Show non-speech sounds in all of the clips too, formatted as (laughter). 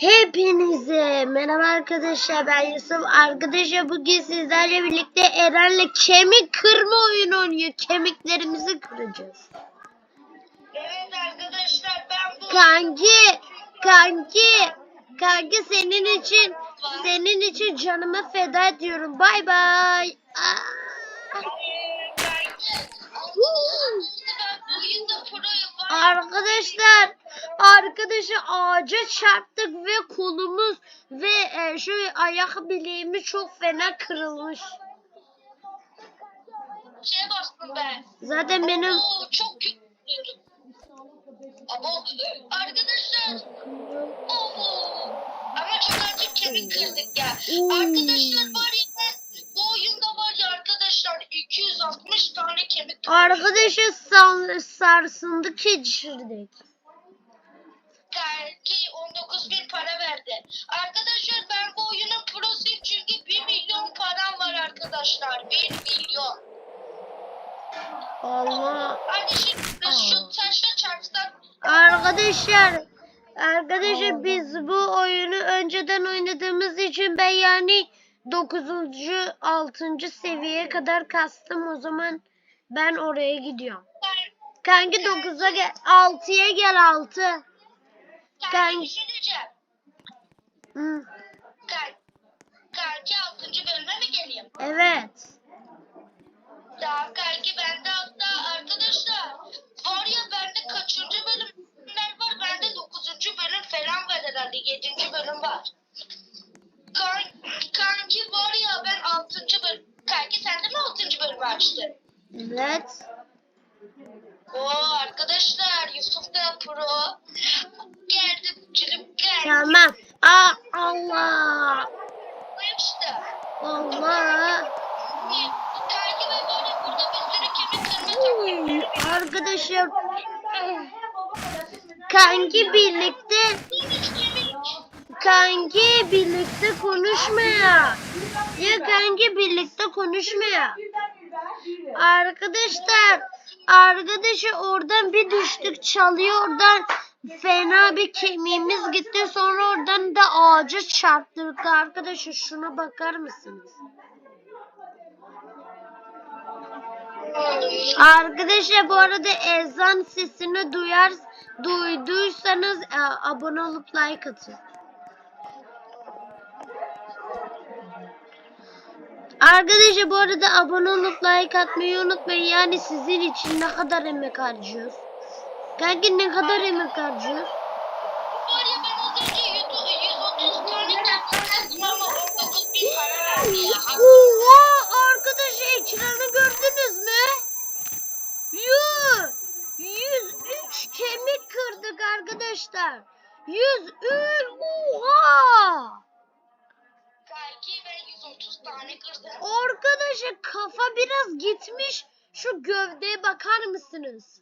Hepinize merhaba arkadaşlar ben Yusuf. Arkadaşlar bugün sizlerle birlikte Eren'le kemik kırma oyunu oynuyor. Kemiklerimizi kıracağız. Evet arkadaşlar ben bu Kanki, kanki, kanki senin için senin için canımı feda ediyorum. Bay bay. Arkadaşlar, arkadaşı ağaca çarptık ve kolumuz ve e, şu ayak bileğimiz çok fena kırılmış. bastım ben. Zaten benim Oo, çok arkadaşlar Oo. Ama çok acı kemik kırdık ya. Arkadaşlar var ya bu oyunda var ya arkadaşlar 260 tane kemik kırdık. arkadaşı san- sarsındı geçirdik. Belki 19 bin para verdi. Arkadaşlar ben bu oyunun prosuyum çünkü 1 milyon param var arkadaşlar. 1 milyon. Allah. Hadi şimdi şu taşla çarpsak. Arkadaşlar, arkadaşlar biz bu oyunu önceden oynadığımız için ben yani 9. 6. seviyeye kadar kastım o zaman ben oraya gidiyorum. Kanki 9'a gel 6'ya gel 6. Ben bir şey diyeceğim. Hı, Kay, kanki 6. bölüme mi geleyim? evet. Ya kanki bende hatta arkadaşlar var ya bende kaçıncı bölümler var? Bende 9. bölüm falan var herhalde. 7. bölüm var. Kan, kanki var ya ben 6. bölüm. Kanki sen de mi 6. bölümü açtın? Evet. Oo arkadaşlar Yusuf da pro. Geldim cülüm geldim. Tamam. Aa, Allah. işte. Allah. Kanki ve böyle burada bir sürü kemik kırma Uy, Arkadaşım. Kanki birlikte Kanki birlikte konuşmaya. Ya kanki birlikte konuşmaya. Arkadaşlar arkadaşı oradan bir düştük çalıyor oradan fena bir kemiğimiz gitti sonra oradan da ağaca çarptık arkadaşlar şuna bakar mısınız? Arkadaşlar bu arada ezan sesini duyar duyduysanız e, abone olup like atın. Arkadaşlar bu arada abone olup like atmayı unutmayın. Yani sizin için ne kadar emek harcıyoruz. Kanki ne kadar emek harcıyoruz? Var ya ben az önce 130 tane kırdım ama 19 bin para verdi ya. Oha arkadaşlar ekranı gördünüz mü? Yuh! 103 kemik kırdık arkadaşlar. 103 oha! Arkadaşlar kafa biraz gitmiş. Şu gövdeye bakar mısınız?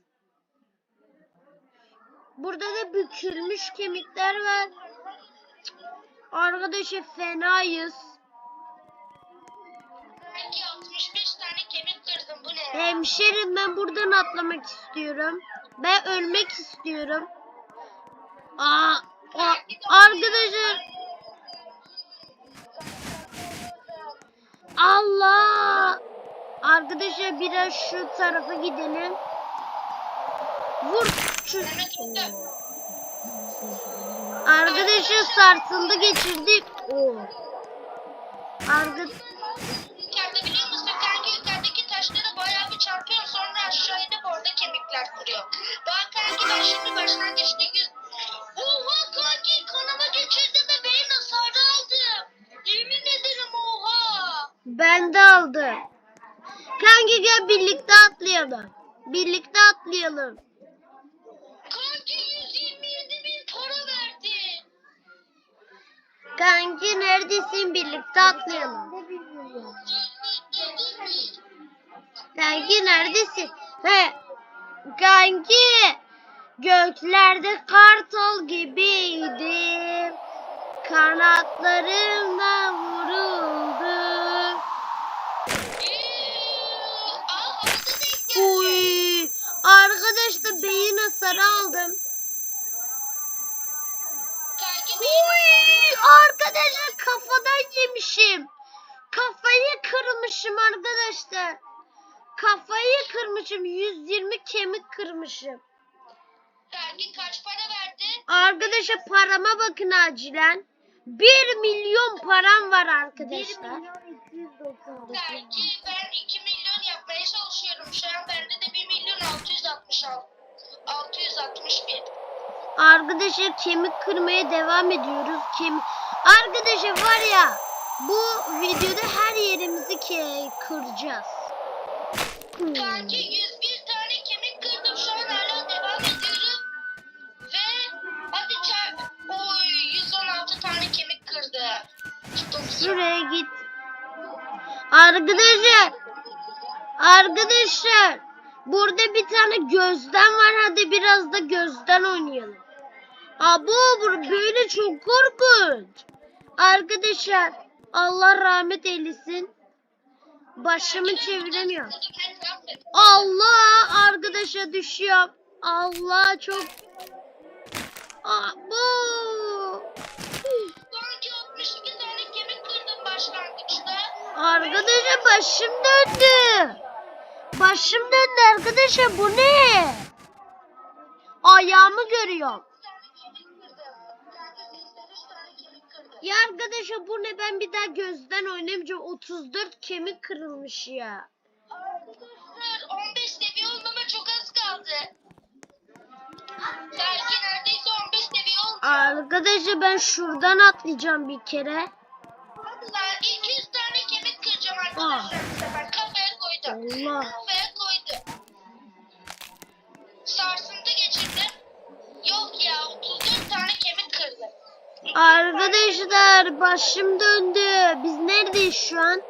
Burada da bükülmüş kemikler var. Arkadaşlar fenayız. Belki 65 tane kemik kırdım bu ne? Hemşerim ben buradan atlamak istiyorum. Ben ölmek istiyorum. Aa, a- arkadaşlar Allah! Arkadaşlar biraz şu tarafa gidelim. Vur şu. Arkadaşlar sarsıldı geçirdik. Oo. Arka... Yukarıda biliyor musun kanki yukarıdaki taşları bayağı bir çarpıyor sonra aşağı inip orada kemikler kırıyor. Bak kanki ben şimdi başlangıçta yüz... Oha kanki kanama geçirdim ve Ben de aldım. Kanki gel birlikte atlayalım. Birlikte atlayalım. Kanki 127 bin para verdi. Kanki neredesin birlikte atlayalım. 27 bin. Kanki neredesin? He. Kanki göklerde kartal gibiydim. Kanatlarımla vuruldum. Arkadaşlar beyin hasarı aldım. Uy, arkadaşlar kafadan yemişim. Kafayı kırmışım arkadaşlar. Kafayı kırmışım. 120 kemik kırmışım. Kanki kaç para verdi? Arkadaşlar parama bakın acilen. 1 milyon param var arkadaşlar. Kanki ben 2 milyon yapmaya çalışıyorum. Şu an bende de 1 milyon 666. 661. Arkadaşlar kemik kırmaya devam ediyoruz. Kemik... Arkadaşlar var ya bu videoda her yerimizi ke kıracağız. Hmm. Kanki 101 tane kemik kırdım. Şu an hala devam ediyorum. Ve hadi çar... Oy 116 tane kemik kırdı. Şuraya git. Arkadaşlar. Arkadaşlar. Burada bir tane gözden var. Hadi biraz da gözden oynayalım. Abo böyle çok korkunç. Arkadaşlar Allah rahmet eylesin. Başımı çeviremiyorum. Allah arkadaşa düşüyor. Allah çok Abo. Kanki 62 tane kemik kırdım başlangıçta. Arkadaşlar başım döndü. Başım döndü arkadaşlar bu ne? Ayağımı görüyorum. Ya arkadaşlar bu ne ben bir daha gözden oynamayacağım. 34 kemik kırılmış ya. Arkadaşlar 15 seviye olmama çok az kaldı. Belki neredeyse 15 seviye oldu. Arkadaşlar ben şuradan atlayacağım bir kere. Sefer. Kafaya koydum. Allah. Kafaya koydum. Sarsıntı geçirdim. Yok ya 34 tane kemik kırdım. Arkadaşlar başım döndü. Biz neredeyiz şu an?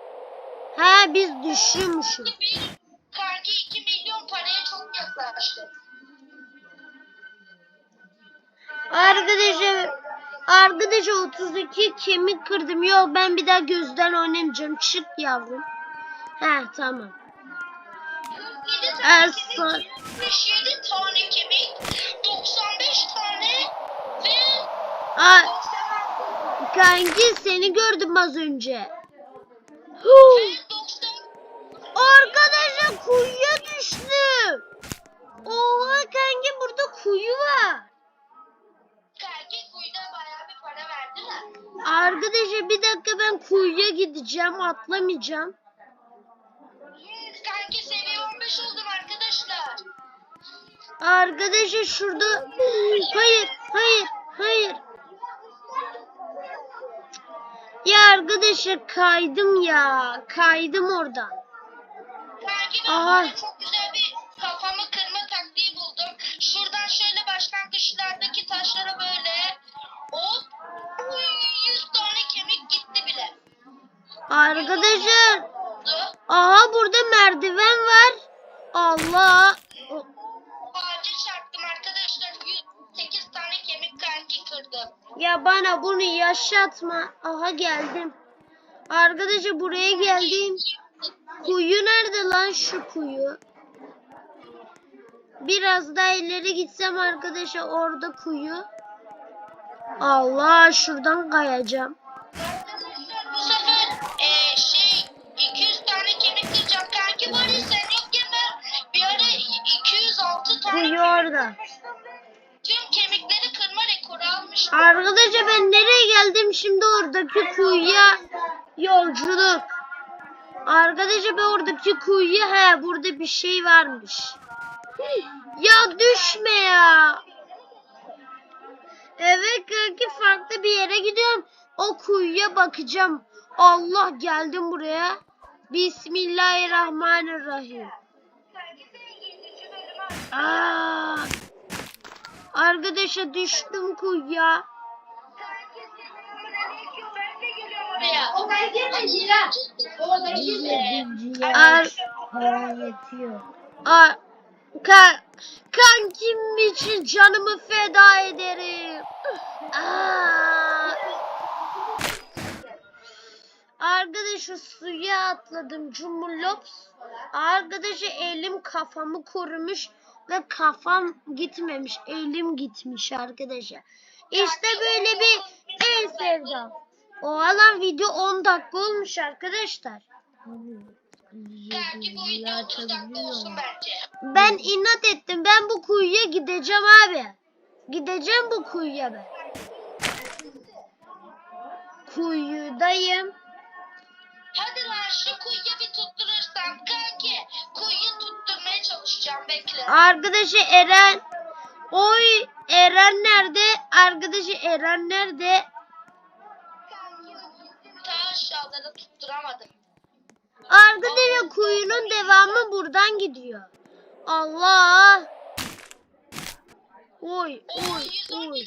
He biz düşüyormuşuz. Kanki 2 milyon paraya çok yaklaştı. Arkadaşlar Arkadaşlar 32 kemik kırdım. Yok ben bir daha gözden oynamayacağım. Çık yavrum. He tamam. 47 Evet, tane kemik, 77 tane kemik, 95 tane ve Aa, kanki seni gördüm az önce. Huu, ve 90 Arkadaşlar kuyuya düştüm. Oha kanki burada kuyu var. Arkadaşlar bir dakika ben kuyuya gideceğim atlamayacağım. Yes, kanki seviye 15 oldum arkadaşlar. Arkadaşlar şurada hayır hayır hayır. Ya arkadaşlar kaydım ya kaydım oradan. Aha. çok Arkadaşlar aha burada merdiven var. Allah. Ağaca çarptım arkadaşlar. 108 tane kemik kanki kırdım. Ya bana bunu yaşatma. Aha geldim. Arkadaşlar buraya geldim. Kuyu nerede lan şu kuyu? Biraz daha ileri gitsem arkadaşlar orada kuyu. Allah şuradan kayacağım. Kırmıştım. Tüm kemikleri kırma rekoru almıştım. Arkadaşlar ben nereye geldim şimdi oradaki kuyuya yolculuk. Arkadaşlar ben oradaki kuyuya he burada bir şey varmış. Ya düşme ya. Evet kanki farklı bir yere gidiyorum. O kuyuya bakacağım. Allah geldim buraya. Bismillahirrahmanirrahim. Kanki senin 7. bölümü Aa, arkadaşa düştüm kuyuya. Ar Ar ka kankim için canımı feda ederim. Aa. Arkadaşa suya atladım cumhurlops. Arkadaşa elim kafamı korumuş ve kafam gitmemiş. Elim gitmiş arkadaşa. İşte böyle bir En sevdam. O alan video 10 dakika olmuş arkadaşlar. Kanki bu video 30 dakika olsun bence. Ben inat ettim. Ben bu kuyuya gideceğim abi. Gideceğim bu kuyuya ben. Kuyudayım. Hadi lan şu kuyuya bir tutturursam kanki. Kuyuyu tutturmaya çalışacağım bekle. Arkadaşı Eren. Oy Eren nerede? Arkadaşı Eren nerede? Ta aşağılara tutturamadım. Arkadaşı kuyunun devamı buradan gidiyor. Allah. Oy oy oy.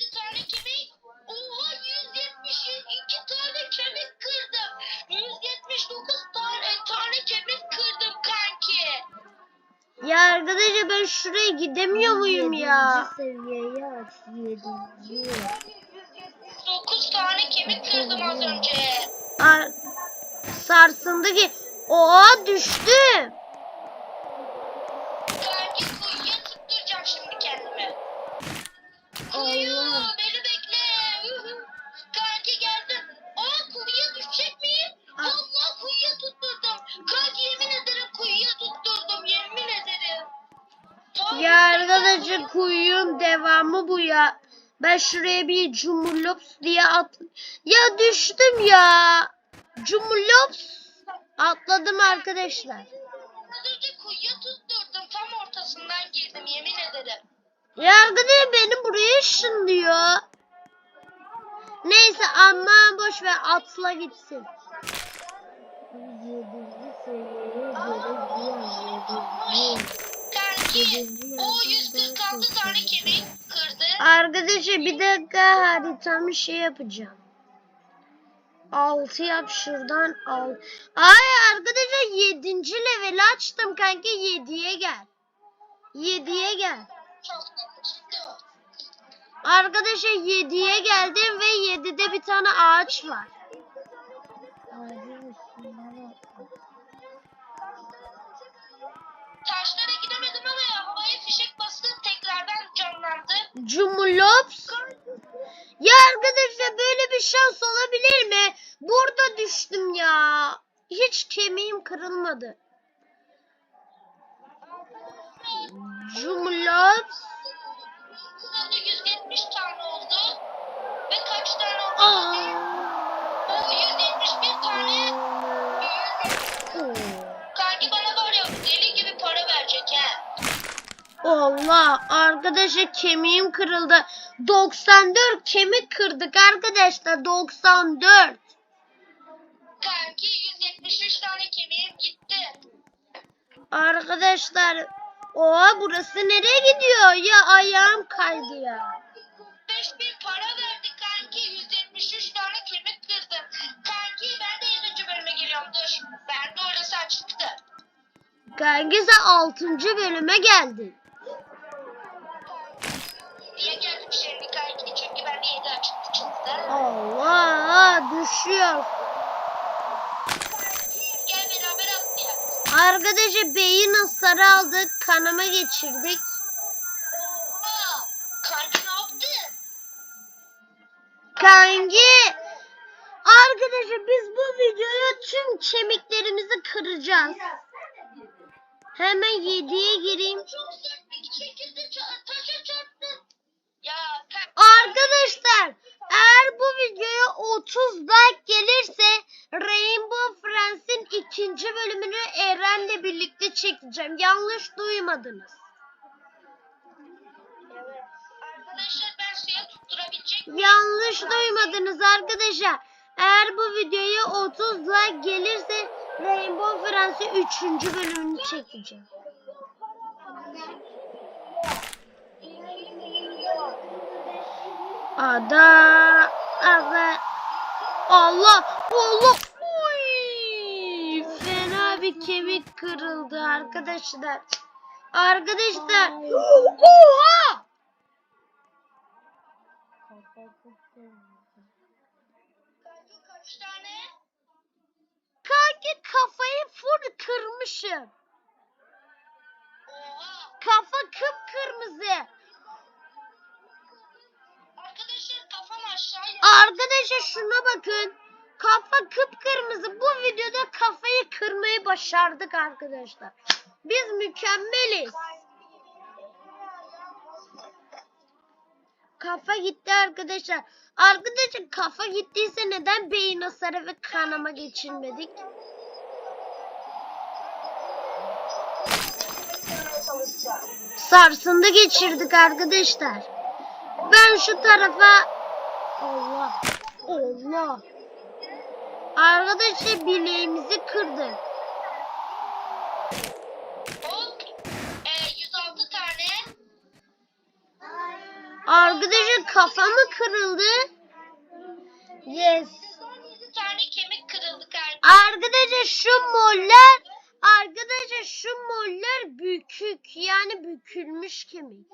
Ya arkadaşlar ben şuraya gidemiyor muyum ya? seviyeye aç. Yedinci. 9 tane kemik kırdım az önce. Ar sarsındı ki. Oha düştüm. Kanki Ben şuraya bir cumurlops diye at... Ya düştüm ya. Cumurlops. Atladım arkadaşlar. Az önce kuyuya tutturdum. Tam ortasından girdim yemin ederim. Ya arkadaşlar beni buraya ışınlıyor. Neyse aman boş ver atla gitsin. Yedinci seviyeye göre diğer yedinci. O 146 tane kemik kırdı. Arkadaşlar bir dakika haritamı şey yapacağım. 6 yap şuradan al. Ay arkadaşlar 7. level açtım kanka 7'ye gel. 7'ye gel. Arkadaşlar 7'ye geldim ve 7'de bir tane ağaç var. Canlandı. Cumlops. Ya arkadaşlar böyle bir şans olabilir mi? Burada düştüm ya. Hiç kemiğim kırılmadı. Cumlops. Allah arkadaşlar kemiğim kırıldı. 94 kemik kırdık arkadaşlar 94. Kanki 173 tane kemiğim gitti. Arkadaşlar oha burası nereye gidiyor ya ayağım kaydı ya. 5000 para verdi kanki 173 tane kemik kırdım. Kanki ben de 7. bölüme geliyorum dur. Ben de orası açıktı. Kanka sen 6. bölüme geldin. Allah düşüyor. Arkadaşlar beyin hasarı aldık kanama geçirdik. Oha! Kanki ne yaptın? Kanki arkadaşlar biz bu videoya tüm kemiklerimizi kıracağız. Hemen 7'ye gireyim. Arkadaşlar eğer bu videoya 30 like gelirse Rainbow Friends'in ikinci bölümünü Eren'le birlikte çekeceğim. Yanlış duymadınız. Evet. Arkadaşlar ben suya tutturabilecek miyim? Yanlış duymadınız arkadaşlar. Eğer bu videoya 30 like gelirse Rainbow Friends'in 3. bölümünü çekeceğim. Ada ada Allah Allah Uy, fena bir kemik kırıldı arkadaşlar. Arkadaşlar oha. Kanki kafayı full kırmışım. Kafa kıpkırmızı. Arkadaşlar şuna bakın. Kafa kıpkırmızı. Bu videoda kafayı kırmayı başardık arkadaşlar. Biz mükemmeliz. Kafa gitti arkadaşlar. Arkadaşlar kafa gittiyse neden beyin hasarı ve kanama geçirmedik? Sarsıntı geçirdik arkadaşlar. Ben şu tarafa Allah Allah Arkadaşlar bileğimizi kırdık. Hop. E, 106 tane. Arkadaşlar kafa mı kırıldı? Yes. 117 tane kemik kırıldı. Arkadaşlar şu moller Arkadaşlar şu moller bükük yani bükülmüş kemik.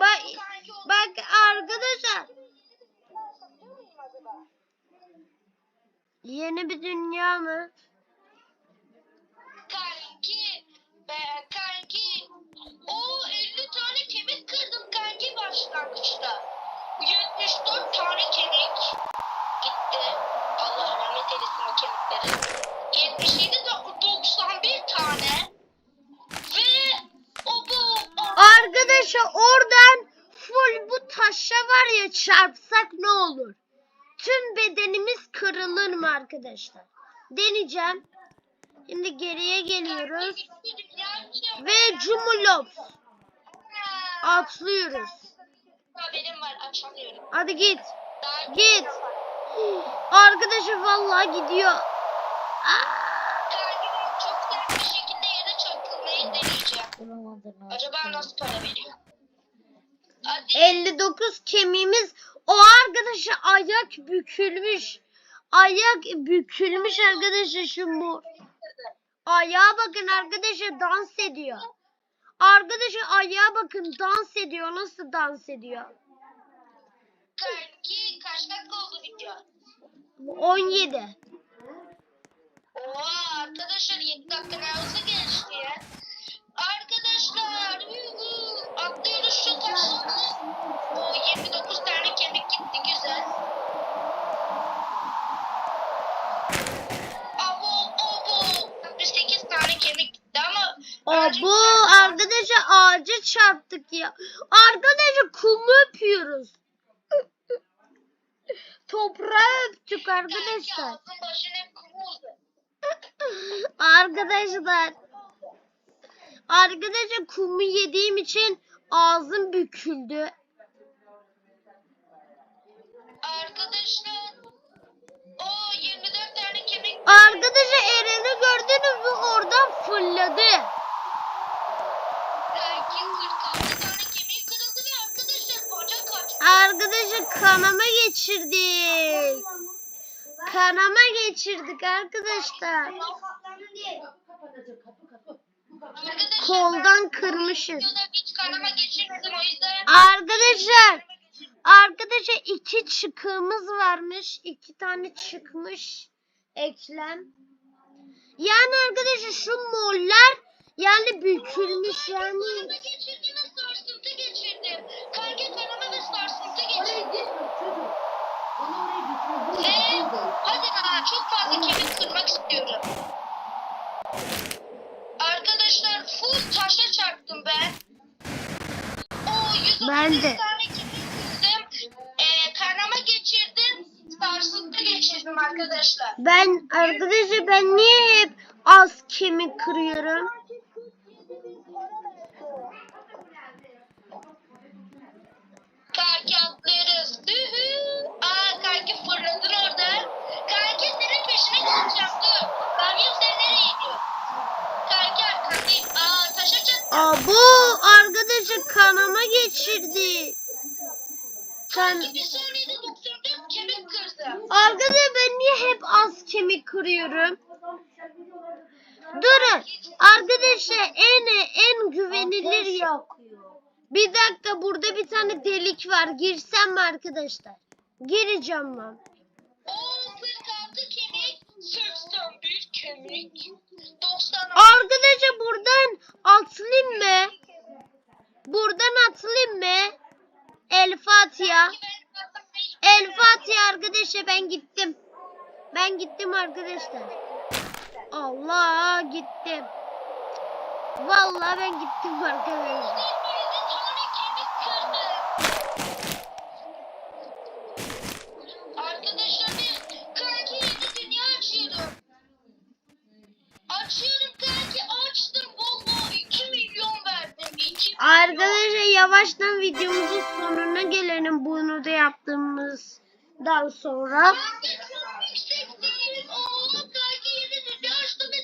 Bak bak arkadaşlar yeni bir dünya mı? Kanki. Be, kanki. O 50 tane kemik kırdım kanki başlangıçta. 74 tane kemik gitti. Allah rahmet eylesin o kemikleri. 77 de 91 tane. Ve o bu. o- Arkadaşlar oradan full bu taşa çarpsak ne olur? Tüm bedenimiz kırılır mı arkadaşlar? Deneyeceğim. Şimdi geriye geliyoruz. Ve Cumulops. Atlıyoruz. Haberim var açamıyorum. Hadi git. Git. Arkadaşlar vallahi gidiyor. Aa, çok sert bir şekilde yere abi. Acaba nasıl para veriyor? Hadi. 59 kemiğimiz. O arkadaşa ayak bükülmüş. Ayak bükülmüş arkadaşlar şu bu. Ayağa bakın arkadaşlar dans ediyor. Arkadaşlar ayağa bakın dans ediyor. Nasıl dans ediyor? Kanki kaç dakika oldu video? 17. Oha arkadaşlar 7 dakika ne hızlı geçti ya. Arkadaşlar atlıyoruz şu taşları. O 29 tane kemik gitti güzel. Abo abo. 68 tane kemik gitti ama güzel. arkadaşlar ağaca çarptık ya. Arkadaşlar kumu öpüyoruz. Toprağı öptük arkadaşlar. Arkadaşlar. Arkadaşlar kumu yediğim için ağzım büküldü. Arkadaşlar o 24 tane kemik Arkadaşlar Eren'i gördünüz mü oradan fırladı. Belki 46 tane kemiği kırıldı ve arkadaşlar bacak kaçtı. Arkadaşlar kanama geçirdik. Kanama geçirdik arkadaşlar. Arkadaşlar Koldan kırmışız. videoda hiç kanama geçirmedim o yüzden. Arkadaşlar. Arkadaşlar iki çıkığımız varmış. iki tane çıkmış eklem. Yani arkadaşlar şu moller yani bükülmüş yani. Ve hadi ha çok fazla kemik kırmak istiyorum. Arkadaşlar full taşa çarptım ben. O 138 Ben de. tane. Ee, kanama geçirdim. Sarsıntı geçirdim arkadaşlar. Ben arkadaşlar ben niye hep az kemik kırıyorum? Atlıyoruz. Hühü. Aa kanki fırladın orada. Kanki senin peşine gideceğim dur. Bakayım sen nereye gidiyorsun? Kanki arkandayım. Aa bu arkadaşlar kanama geçirdi. Kan Kanki bir saniyede 94 kemik kırdım. Arkadaşlar ben niye hep az kemik kırıyorum? Durun. Arkadaşlar en en güvenilir yok. Bir dakika burada bir tane delik var. Girsem mi arkadaşlar? Gireceğim ben. Oo 46 kemik. 81 kemik. 90 Arkadaşlar buradan atlayayım mı? Buradan atlayayım mı? El Fatiha. arkadaşlar ben gittim. Ben gittim arkadaşlar. Allah gittim. Vallahi ben gittim arkadaşlar.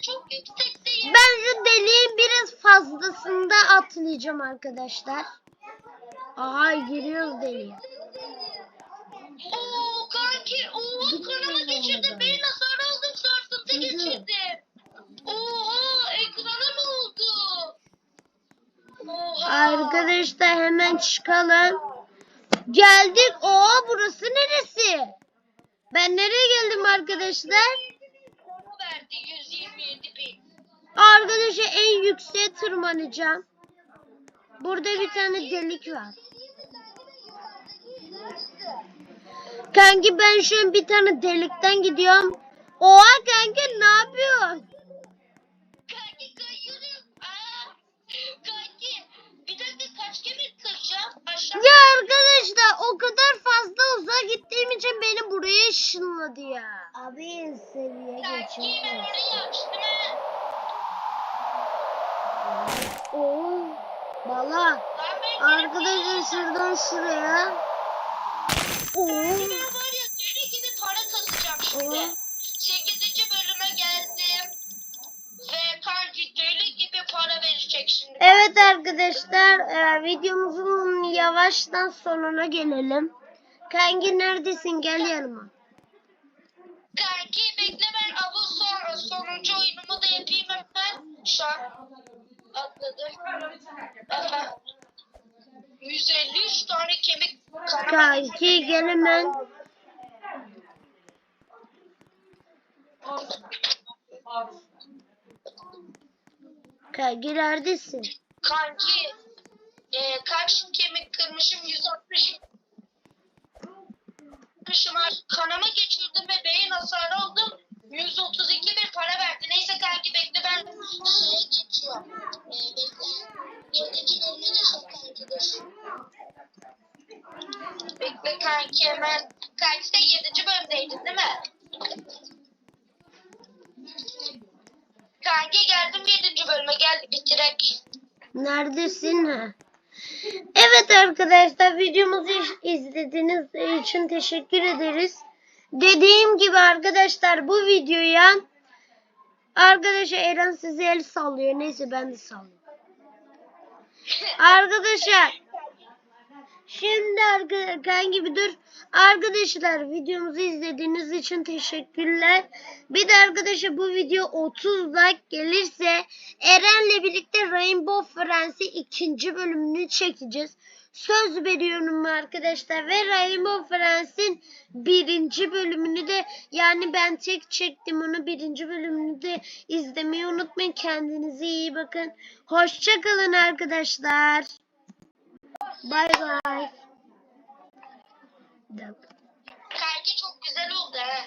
Çok yüksekteyim. Ben şu deliğin biraz fazlasında atlayacağım arkadaşlar. Aha giriyoruz deliğe. Oo kanki oo kanama geçirdim. Beyin hasarı aldım sarsıntı geçirdim. Oha ekrana ne oldu? Oha. Arkadaşlar hemen çıkalım. Geldik. Oha burası neresi? Ben nereye geldim arkadaşlar? Verdi 127 bin. Arkadaşlar en yükseğe tırmanacağım. Burada bir tane delik var. Kanki ben şu an bir tane delikten gidiyorum. Oha kanka ne yapıyorsun? Kanki kayıyorum. Aa. Kanki bir dakika kaç kemik kıracağım? Aşağı. Ya arkadaşlar o kadar fazla uzağa gittiğim için beni buraya ışınladı ya. Abi seviye ha. Oo. Bala. Arkadaşlar şuradan şuraya. Oo. Ben var ya deli gibi para kasacağım şimdi. Oo. 8. bölüme geldim. Ve kanki deli gibi para verecek şimdi. Evet arkadaşlar e, videomuzun yavaştan sonuna gelelim. Kanki neredesin gel yanıma. Kanki bekle ben avul sonra sonuncu oyunumu da yapayım hemen. Şu an atladım. Aha. 153 tane kemik. Kanki gel hemen. Kanki neredesin? Kanki e, kaç kemik kırmışım 160 kırmışım kanama geçirdim ve beyin hasarı oldum. 132 bir para verdi. Neyse kanki bekle ben şeye geçiyorum. E, bekle. Yedinci bölüme geçiyorum kanki. Bekle kanki hemen. Sen yedinci bölümdeydin değil mi? Kanki geldim yedinci bölüme gel bitirek. Neredesin? Evet arkadaşlar videomuzu iz- izlediğiniz için teşekkür ederiz. Dediğim gibi arkadaşlar bu videoya arkadaşlar Eren size el sallıyor. Neyse ben de sallıyorum. (laughs) Arkadaşlar Şimdi arka- kanki bir dur. Arkadaşlar videomuzu izlediğiniz için teşekkürler. Bir de arkadaşlar bu video 30 like gelirse Eren'le birlikte Rainbow Friends'i ikinci bölümünü çekeceğiz. Söz veriyorum arkadaşlar ve Rainbow Friends'in birinci bölümünü de yani ben tek çektim onu birinci bölümünü de izlemeyi unutmayın. Kendinize iyi bakın. Hoşçakalın arkadaşlar. Bir dakika. Kanki çok güzel oldu ha.